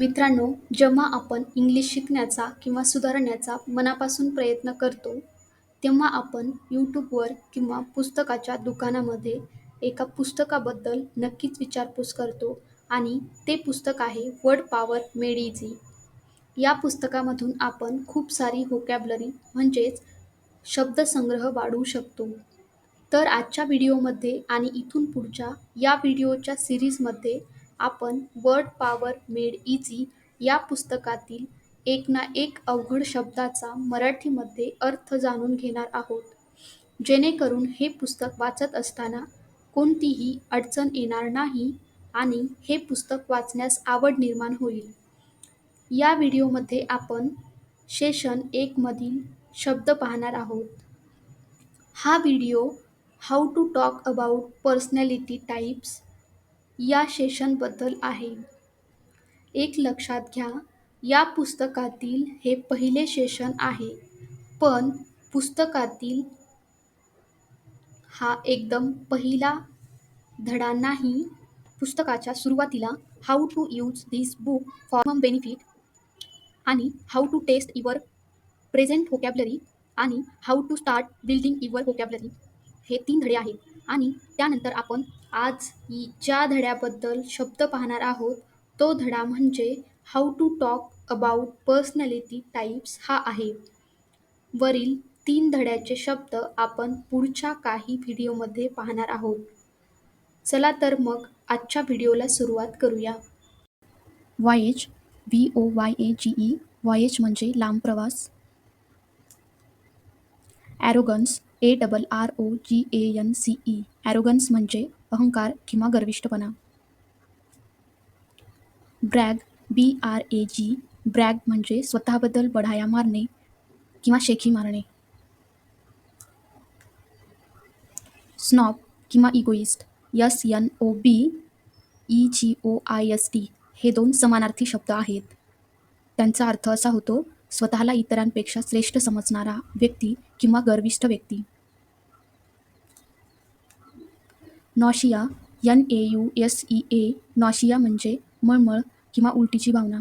मित्रांनो जेव्हा आपण इंग्लिश शिकण्याचा किंवा सुधारण्याचा मनापासून प्रयत्न करतो तेव्हा आपण यूट्यूबवर किंवा पुस्तकाच्या दुकानामध्ये एका पुस्तकाबद्दल नक्कीच विचारपूस करतो आणि ते पुस्तक आहे वर्ड पॉवर मेड इझी या पुस्तकामधून आपण खूप सारी होकॅबलरी म्हणजेच शब्दसंग्रह वाढवू शकतो. तर आजच्या व्हिडिओमध्ये आणि इथून पुढच्या या व्हिडिओच्या सिरीजमध्ये आपण वर्ड पॉवर मेड इझी या पुस्तकातील एक ना एक अवघड शब्दाचा मराठीमध्ये अर्थ जाणून घेणार आहोत. जेणेकरून हे पुस्तक वाचत असताना कोणतीही अडचण येणार नाही आणि हे पुस्तक वाचण्यास आवड निर्माण होईल. या व्हिडिओमध्ये आपण सेशन एकमधील शब्द पाहणार आहोत. हा video how to talk about personality types या सेशनबद्दल आहे. एक लक्षात घ्या या पुस्तकातील हे पहिले सेशन आहे पण पुस्तकातील हा एकदम पहिला धडा नाही. पुस्तकाच्या सुरुवातीला how to use this book for benefit आणि how to test your present vocabulary आणि how to start building your vocabulary हे तीन धडे आहेत. आणि त्यानंतर आपण आज ज्या धड्याबद्दल शब्द पाहणार आहोत तो धडा म्हणजे how to talk about personality types हा आहे. वरील तीन धड्याचे शब्द आपण पुढच्या काही व्हिडिओमध्ये पाहणार आहोत. चला तर मग आजच्या व्हिडिओला सुरुवात करूया. Voyage V O Y A G E voyage म्हणजे लांब प्रवास. Arrogance A double R O G A N C E arrogance म्हणजे अहंकार किंवा गर्विष्ठपणा. Brag B R A G brag म्हणजे स्वतःबद्दल बढाया मारणे किंवा शेखी मारणे. स्नॉप किंवा egoist S N O B E G O I S T हे दोन समानार्थी शब्द आहेत. त्यांचा अर्थ असा होतो स्वतःला इतरांपेक्षा श्रेष्ठ समजणारा व्यक्ती किंवा गर्विष्ठ व्यक्ती. Nausea N A U S E A nausea म्हणजे मळमळ किंवा उलटीची भावना.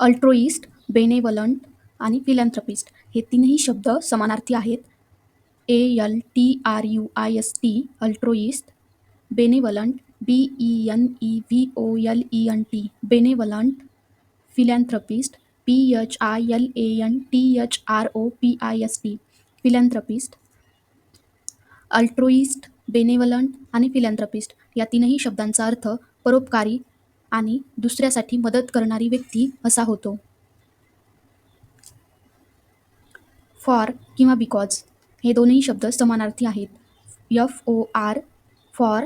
अल्ट्रोइस्ट बेनेवलंट आणि फिलॅन्थ्रपिस्ट हे तीनही शब्द समानार्थी आहेत. A L T R U I S T altruist benevolent B E N E V O L E N T benevolent philanthropist P H I L A N T H R O P I S T. Philanthropist altruist benevolent आणि philanthropist या तीनही शब्दांचा अर्थ परोपकारी आणि दुसऱ्यासाठी मदत करणारी व्यक्ती असा होतो. फॉर किंवा बिकॉज हे दोनही शब्द समानार्थी आहेत. F O R for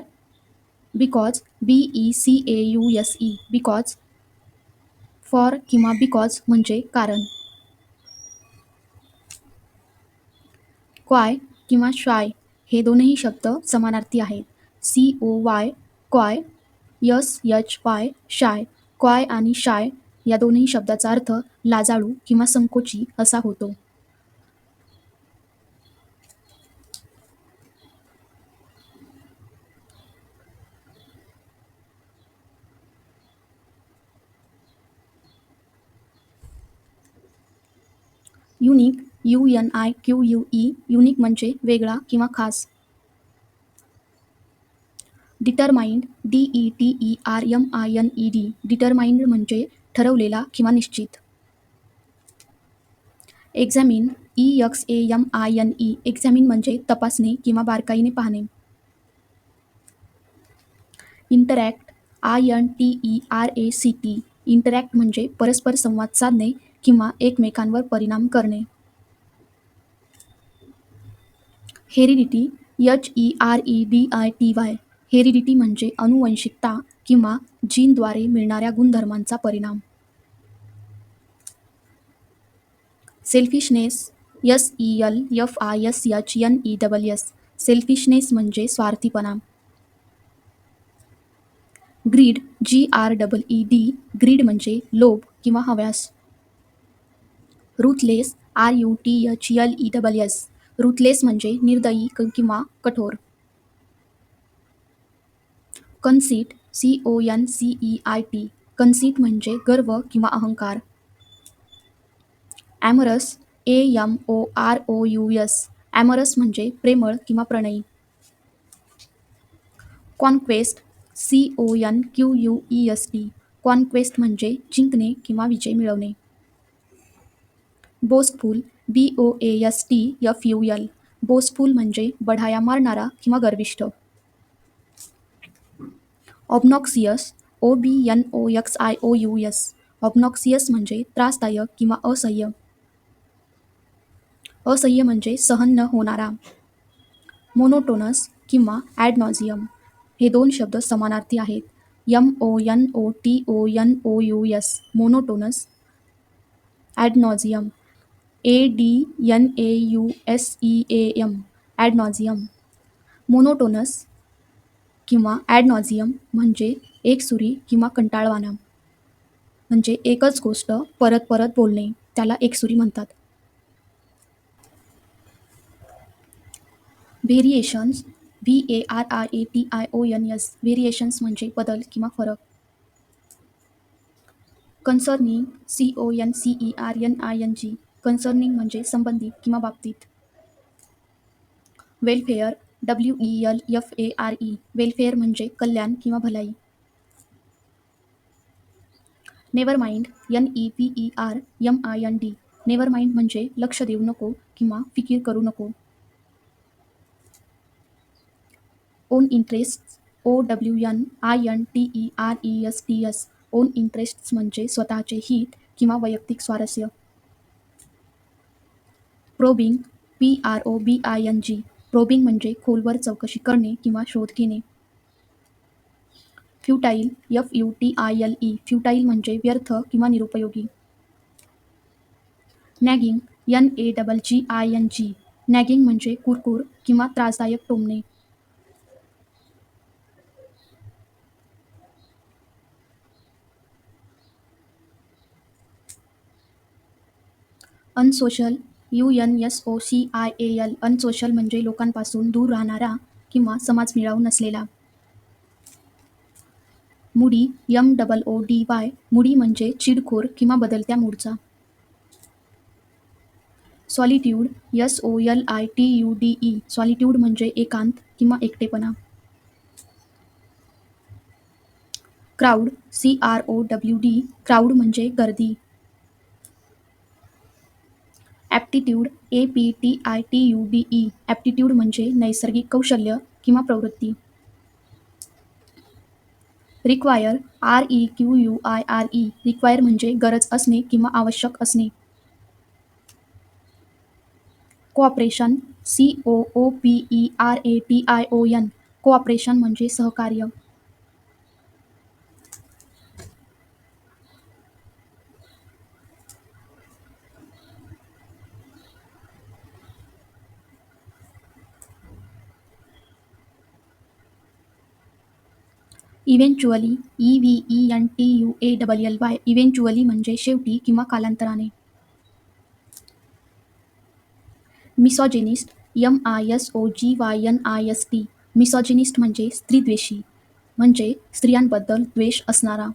because B E C A U S E because for किंवा बिकॉज म्हणजे कारण. क्वाय किंवा शाय हे दोनही शब्द समानार्थी आहेत. C O Y coy S H Y shy coy आणि शाय या दोन्ही शब्दाचा अर्थ लाजाळू किंवा संकोची असा होतो unique U N I Q U E unique म्हणजे वेगळा किंवा खास. Determined D E T E R M I N E D determined म्हणजे ठरवलेला किंवा निश्चित. Examine E X A M I N E examine म्हणजे तपासणे किंवा बारकाईने पाहणे. Interact I N T E R A C T interact म्हणजे परस्पर संवाद साधणे किंवा एकमेकांवर परिणाम करणे. Heredity H E R E D I T Y heredity म्हणजे अनुवंशिकता किंवा जीनद्वारे मिळणाऱ्या गुणधर्मांचा परिणाम. Selfishness S E L F I S H N E double S selfishness म्हणजे स्वार्थीपणा. Greed G R double E D greed म्हणजे लोभ किंवा हव्यास. Ruthless R U T H L E double S ruthless म्हणजे निर्दयी क- किंवा कठोर. Conceit C O N C E I T conceit म्हणजे गर्व किंवा अहंकार. Amorous A M O R O U S amorous म्हणजे प्रेमळ किंवा प्रणयी. Conquest C O N Q U E S T conquest म्हणजे जिंकणे किंवा विजय मिळवणे. Boastful B O A S T F U L boastful म्हणजे बढाया मारणारा किंवा गर्विष्ठ. Obnoxious O B N O X I O U S. Obnoxious म्हणजे त्रासदायक किंवा असह्य. असह्य म्हणजे सहन न होणारा. मोनोटोनस किंवा ॲडनॉझियम. हे दोन शब्द समानार्थी आहेत. M O N O T O N O U S monotonous ad nauseam. A D N A U S E A M ad nauseam monotonous किंवा ॲडनॉझियम म्हणजे एकसुरी किंवा कंटाळवाणा. म्हणजे एकच गोष्ट परत परत बोलणे त्याला एकसुरी म्हणतात. Variations V A R I A T I O N S variations म्हणजे बदल किंवा फरक. Concerning C O N C E R N I N G concerning म्हणजे संबंधित किंवा बाबतीत. Welfare W E L F A R E welfare म्हणजे कल्याण किंवा भलाई. Never mind N E P E R M I N D never mind म्हणजे लक्ष देऊ नको किंवा फिकीर करू नको. Own interest O W N I N T E R E S T S own interests म्हणजे स्वतःचे हित किंवा वैयक्तिक स्वारस्य. Probing P R O B I N G. Probing म्हणजे खोलवर चौकशी करणे किंवा शोध घेणे. Futile F U T I L E. Futile म्हणजे व्यर्थ किंवा निरुपयोगी. Nagging N A double G I N G. Nagging म्हणजे कुरकुर किंवा त्रासदायक टोमणे. Unsocial U N S O C I A L unsocial म्हणजे लोकांपासून दूर राहणारा किंवा समाज मिळावू नसलेला. Moody M double O D Y moody म्हणजे चिडखोर किंवा बदलत्या मूडचा. Solitude S O L I T U D E solitude म्हणजे एकांत किंवा एकटेपणा. Crowd C R O W D crowd म्हणजे गर्दी. Aptitude A P T I T U D E. Aptitude म्हणजे नैसर्गिक कौशल्य किंवा प्रवृत्ती. Require R E Q U I R E. Require म्हणजे गरज असणे किंवा आवश्यक असणे. Cooperation C O O P E R A T I O N. Cooperation म्हणजे सहकार्य. Eventually E V E N T U A double L Y eventually म्हणजे शेवटी किंवा कालांतराने. Misogynist M I S O G Y N I S T misogynist म्हणजे स्त्रीद्वेषी म्हणजे स्त्रियांबद्दल द्वेष असणारा.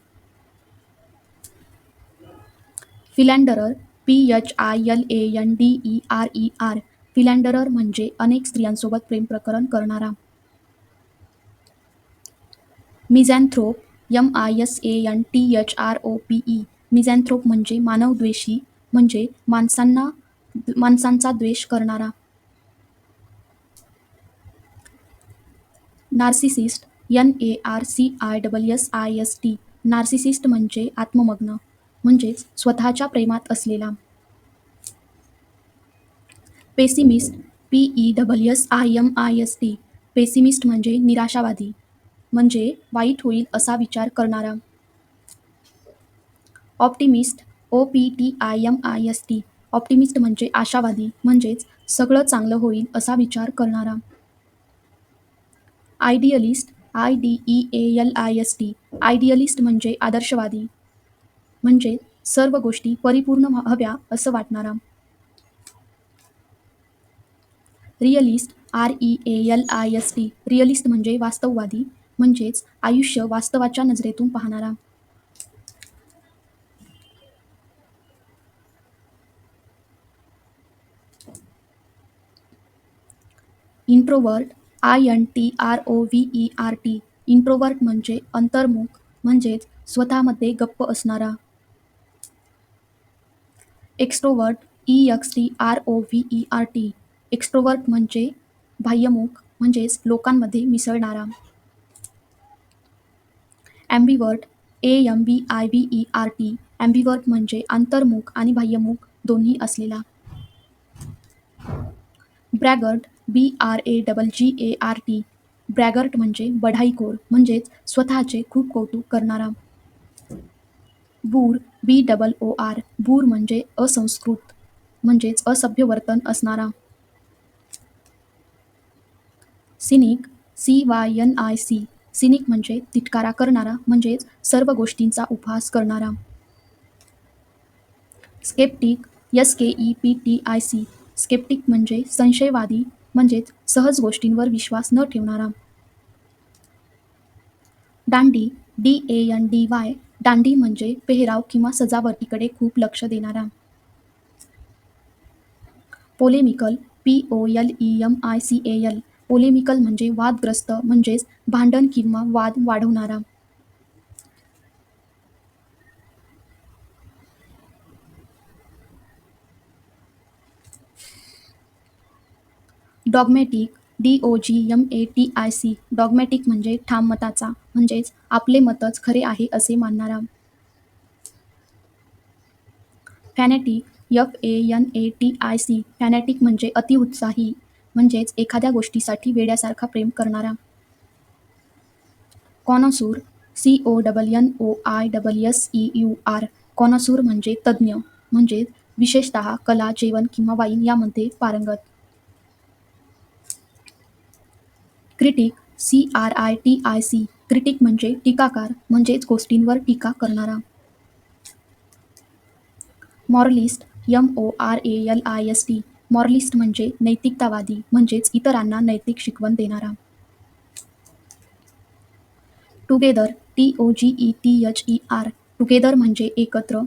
Philanderer P H I L A N D E R E R philanderer म्हणजे अनेक स्त्रियांसोबत प्रेम प्रकरण करणारा. Misanthrope M I S A N T H R O P E. Misanthrope म्हणजे मानवद्वेषी म्हणजे माणसांना माणसांचा द्वेष करणारा. Narcissist N A R C I double S I S T. Narcissist म्हणजे आत्ममग्न म्हणजेच स्वतःच्या प्रेमात असलेला. Pessimist P E double S I M I S T. Pessimist म्हणजे निराशावादी. म्हणजे वाईट होईल असा विचार करणारा. Optimist O P T I M I S T. Optimist म्हणजे आशावादी म्हणजेच सगळं चांगलं होईल असा विचार करणारा. Idealist I D E A L I S T. Idealist म्हणजे आदर्शवादी म्हणजे सर्व गोष्टी परिपूर्ण हव्या असं वाटणारा. Realist R E A L I S T. Realist म्हणजे वास्तववादी म्हणजेच आयुष्य वास्तवाच्या नजरेतून पाहणारा. Introvert I N T R O V E R T. Introvert म्हणजे अंतर्मुख म्हणजेच स्वतःमध्ये गप्प असणारा. Extrovert E X T R O V E R T. Extrovert म्हणजे बाह्यमुख म्हणजेच लोकांमध्ये मिसळणारा. Ambivert A M B I V E R T ambivert म्हणजे अंतर्मुख आणि बाह्यमुख दोन्ही असलेला. Braggart B R A double G A R T braggart म्हणजे बढाईखोर म्हणजेच स्वतःचे खूप कौतुक करणारा. बूर बी डबल ओ आर बूर म्हणजे असंस्कृत म्हणजेच असभ्य वर्तन असणारा. Cynic C Y N I C cynic म्हणजे तिटकारा करणारा म्हणजेच सर्व गोष्टींचा उपहास करणारा. Skeptic S K E P T I C skeptic म्हणजे संशयवादी म्हणजेच सहज गोष्टींवर विश्वास न ठेवणारा. Dandy D A N D Y dandy म्हणजे पेहराव किंवा सजावटीकडे खूप लक्ष देणारा. Polemical P O L E M I C A L polemical म्हणजे वादग्रस्त म्हणजेच भांडण किंवा वाद वाढवणारा. Dogmatic D O G M A T I C dogmatic म्हणजे ठाम मताचा म्हणजेच आपले मतच खरे आहे असे मानणारा. Fanatic F A N A T I C fanatic म्हणजे अतिउत्साही. म्हणजेच एखाद्या गोष्टीसाठी वेड्यासारखा प्रेम करणारा. Connoisseur C O double N O I double S E U R connoisseur म्हणजे तज्ज्ञ म्हणजेच विशेषतः कला जेवण किंवा वाईन यामध्ये पारंगत. Critic C R I T I C critic म्हणजे टीकाकार म्हणजेच गोष्टींवर टीका करणारा. Moralist M O R A L I S T moralist म्हणजे नैतिकतावादी म्हणजेच इतरांना नैतिक शिकवण देणारा. Together T O G E T H E R together म्हणजे एकत्र.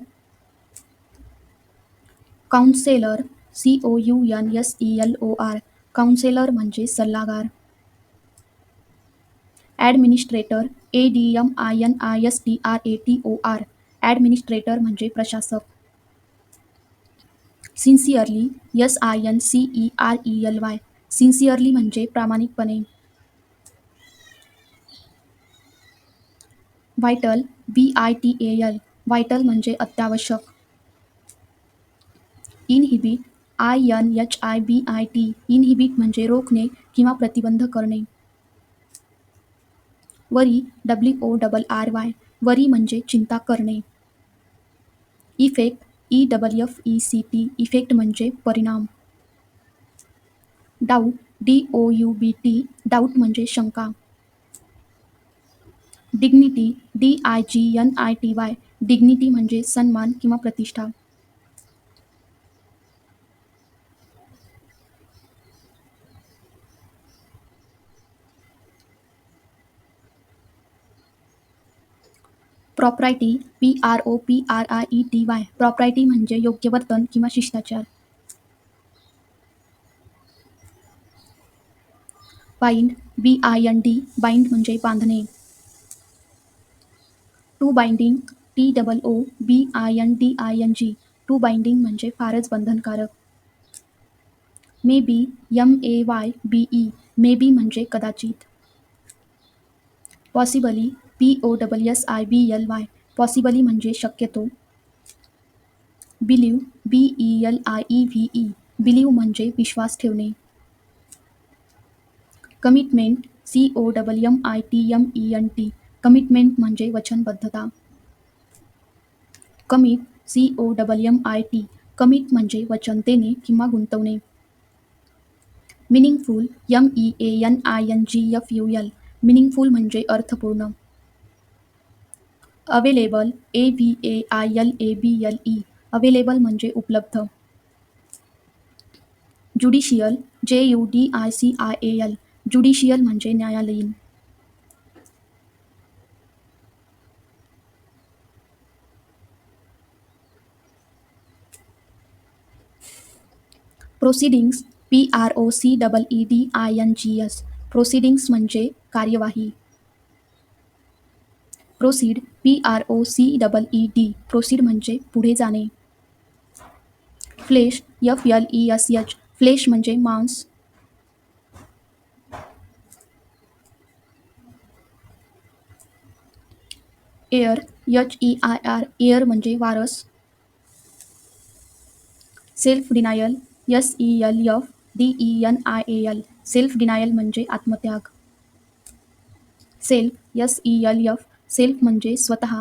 Counselor C O U N S E L O R counselor म्हणजे सल्लागार. Administrator A D M I N I S T R A T O R administrator म्हणजे प्रशासक. Sincerely S I, N, C, E, R, E, L, Y. Sincerely म्हणजे प्रामाणिकपणे. Vital, B, I, T, A, L. Vital म्हणजे अत्यावश्यक. Inhibit, I, N, H, I, B, I, T. Inhibit म्हणजे रोखणे किंवा प्रतिबंध करणे. Worry, W, O, double, R, Y. Worry म्हणजे चिंता करणे. Effect E double F E C T effect म्हणजे परिणाम. Doubt D O U B T doubt म्हणजे शंका. Dignity D I G N I T Y dignity मज़े सन्म्न किंवा प्रतिष्ठा. Propriety P R O P R I E T Y propriety म्हणजे योग्य वर्तन किंवा शिष्टाचार. Bind B I N D bind म्हणजे बांधणे. Too binding T double O B I N D I N G too binding म्हणजे फारच बंधनकारक. May be M A Y B E maybe म्हणजे कदाचित. Possibly P O double S I B L Y. Possibly म्हणजे शक्यतो. Believe B E L I E V E. Believe म्हणजे विश्वास ठेवणे. Commitment C O double M I T M E N T. Commitment म्हणजे वचनबद्धता. Commit C O double M I T. Commit म्हणजे वचन देणे किंवा गुंतवणे. Meaningful M E A N I N G F U L. Meaningful म्हणजे अर्थपूर्ण. Available A V A I L A B L E available म्हणजे उपलब्ध. Judicial J U D I C I A L judicial म्हणजे न्यायालयीन. Proceedings P R O C double E D I N G S proceedings म्हणजे कार्यवाही. Proceed P R O C double E D proceed म्हणजे पुढे जाणे. Flesh F L E S H flesh म्हणजे मांस. Heir H E I R heir म्हणजे वारस. Self denial S E L F D E N I A L self denial म्हणजे आत्मत्याग. Self S E L F self म्हणजे स्वतः.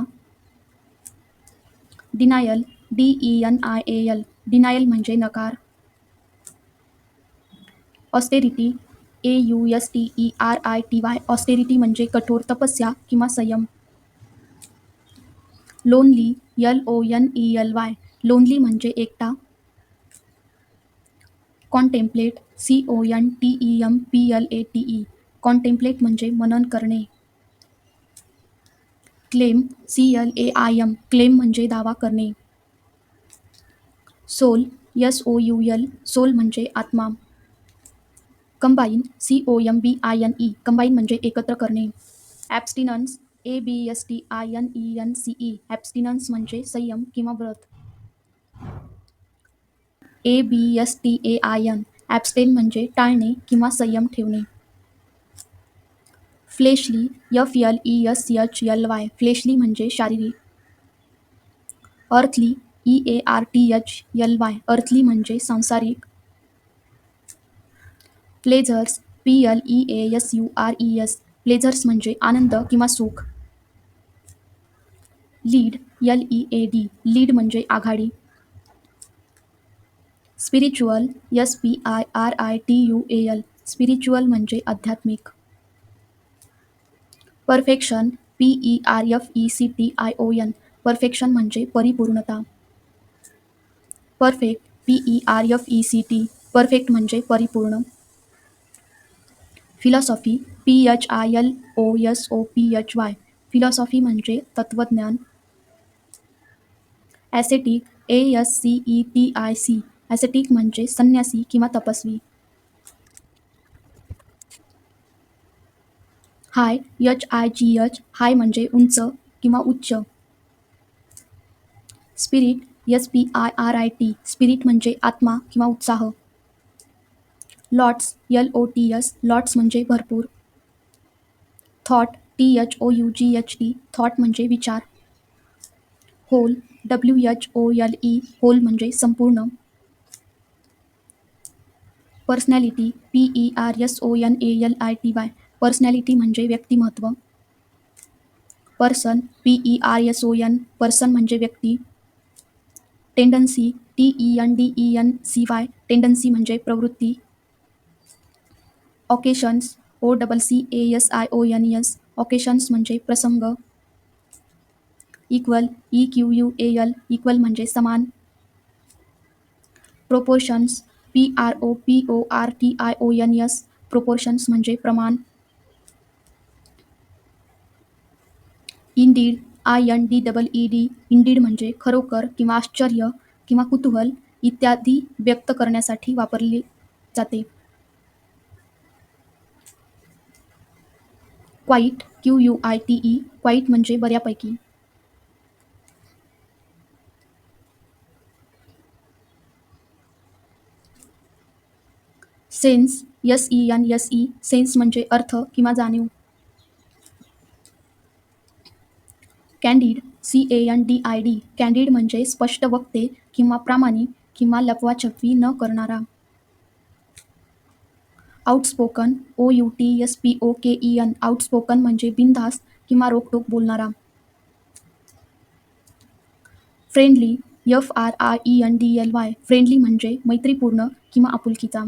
Denial D E N I A L denial म्हणजे नकार. Austerity A U S T E R I T Y austerity म्हणजे कठोर तपस्या किंवा संयम. Lonely L O N E L Y lonely म्हणजे एकटा. Contemplate C O N T E M P L A T E contemplate म्हणजे मनन करणे. Claim C L A I M claim म्हणजे दावा करणे. Soul S O U L soul म्हणजे आत्मा. Combine C O M B I N E combine म्हणजे एकत्र करणे. Abstinence A B S T I N E N C E abstinence म्हणजे संयम किंवा व्रत. A B S T A I N abstain म्हणजे टाळणे किंवा संयम ठेवणे. Fleshly F L E S H L Y, fleshly म्हणजे शारीरिक. Earthly, E A R T H L Y, earthly म्हणजे सांसारिक. Pleasures P L E A S U R E S pleasures म्हणजे आनंद किंवा सुख. Lead L E A D lead म्हणजे आघाडी. Spiritual S P I R I T U A L spiritual म्हणजे आध्यात्मिक. Perfection P E R F E C T I O N perfection म्हणजे परिपूर्णता. Perfect P E R F E C T perfect म्हणजे परिपूर्ण. Philosophy P H I L O S O P H Y philosophy म्हणजे तत्त्वज्ञान. Ascetic A S C E T I C ascetic म्हणजे संन्यासी किंवा तपस्वी. High H I, G H high म्हणजे उंच किंवा उच्च. Spirit S P, I, R, I, T. Spirit म्हणजे आत्मा किंवा उत्साह. Lots L O, T S lots म्हणजे भरपूर. Thought, T H O, U, G H T. Thought म्हणजे विचार. Whole, W H O L E. Whole म्हणजे संपूर्ण. Personality, P, E, R S O, N, A L I, T, Y. Personality म्हणजे व्यक्तिमत्व. Person P E R S O N person म्हणजे व्यक्ती. Tendency T E N D E N C Y tendency म्हणजे प्रवृत्ती. Occasions O double C A S I O N S occasions म्हणजे प्रसंग. Equal E Q U A L equal म्हणजे समान. Proportions P R O P O R T I O N S proportions म्हणजे प्रमाण. Indeed I N D double E D indeed म्हणजे खरोखर किंवा आश्चर्य किंवा कुतूहल इत्यादी व्यक्त करण्यासाठी वापरली जाते. Quite Q U I T E quite म्हणजे बऱ्यापैकी. Sense S E N S E sense म्हणजे अर्थ किंवा जाणीव. Candid C A N D I D candid म्हणजे स्पष्ट वक्ते किंवा प्रामाणिक किंवा लपवाछपवी न करणारा. Outspoken O U T S P O K E N outspoken म्हणजे बिनधास्त किंवा रोखटोक बोलणारा. Friendly F R I E N D L Y friendly म्हणजे मैत्रीपूर्ण किंवा आपुलकीचा.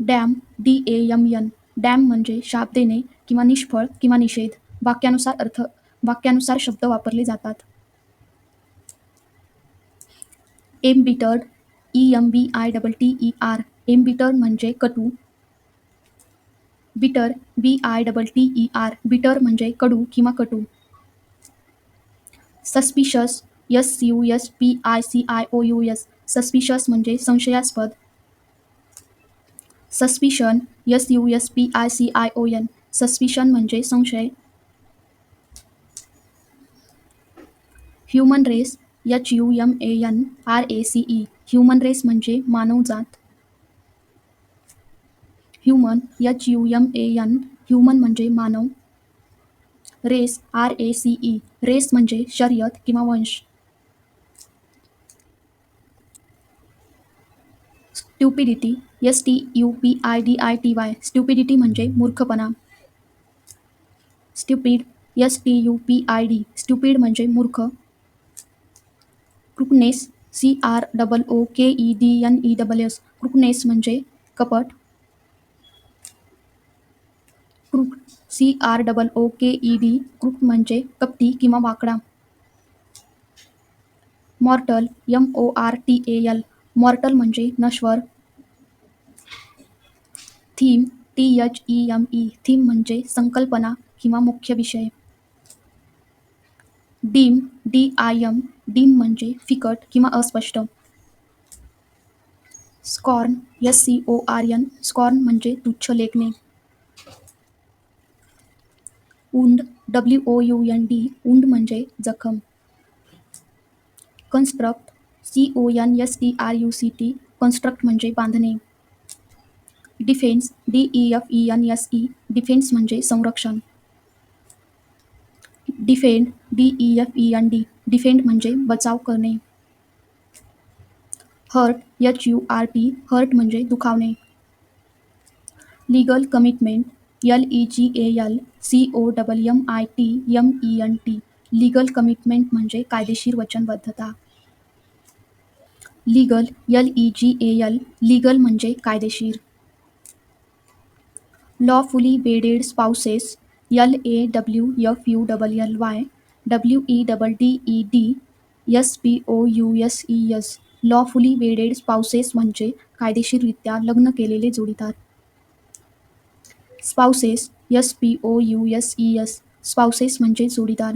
Damn D A M N damn म्हणजे शाप देणे किंवा निष्फळ किंवा निषेध. वाक्यानुसार अर्थ वाक्यानुसार शब्द वापरले जातात. Embittered E M B I double T E R embitter म्हणजे कटू bitter B I double T E R bitter म्हणजे कडू किंवा कटू. Suspicious S U S P I C I O U S suspicious म्हणजे संशयास्पद. Suspicion S U S P I C I O N suspicion म्हणजे संशय. Human race H U M A N R A C E human race म्हणजे मानवजात human H U M A N human म्हणजे मानव. Race R A C E race म्हणजे शर्यत किंवा वंश. Stupidity S T U P I D I T Y stupidity म्हणजे मूर्खपणा. Stupid S T U P I D stupid म्हणजे मूर्ख. Crookedness C R double O K E D N E double S crookedness म्हणजे कपट. Crooked C R double O K E D crooked म्हणजे कपटी किंवा वाकडा. Mortal M O R T A L mortal म्हणजे नश्वर. Theme T H E M E theme म्हणजे संकल्पना किंवा मुख्य विषय. Dim D I M dim म्हणजे फिकट किंवा अस्पष्ट. Scorn, S C O R N, scorn म्हणजे तुच्छ लेखणे. Wound, W O U N D, wound म्हणजे जखम. Construct, C O N S T R U C T, construct म्हणजे बांधणे. Defence, D E F E N S E, defence म्हणजे संरक्षण. Defend D E F E N D defend म्हणजे बचाव करणे. Hurt H U R T hurt म्हणजे दुखावणे. Legal commitment L E G A L C O double M I T M E N T legal commitment म्हणजे कायदेशीर वचनबद्धता. Legal L E G A L legal म्हणजे कायदेशीर. Lawfully wedded spouses L A W F U double L Y W E double D E D S P O U S E S lawfully wedded spouses म्हणजे कायदेशीररित्या लग्न केलेले जोडीदार. Spouses S P O U S E S spouses म्हणजे जोडीदार.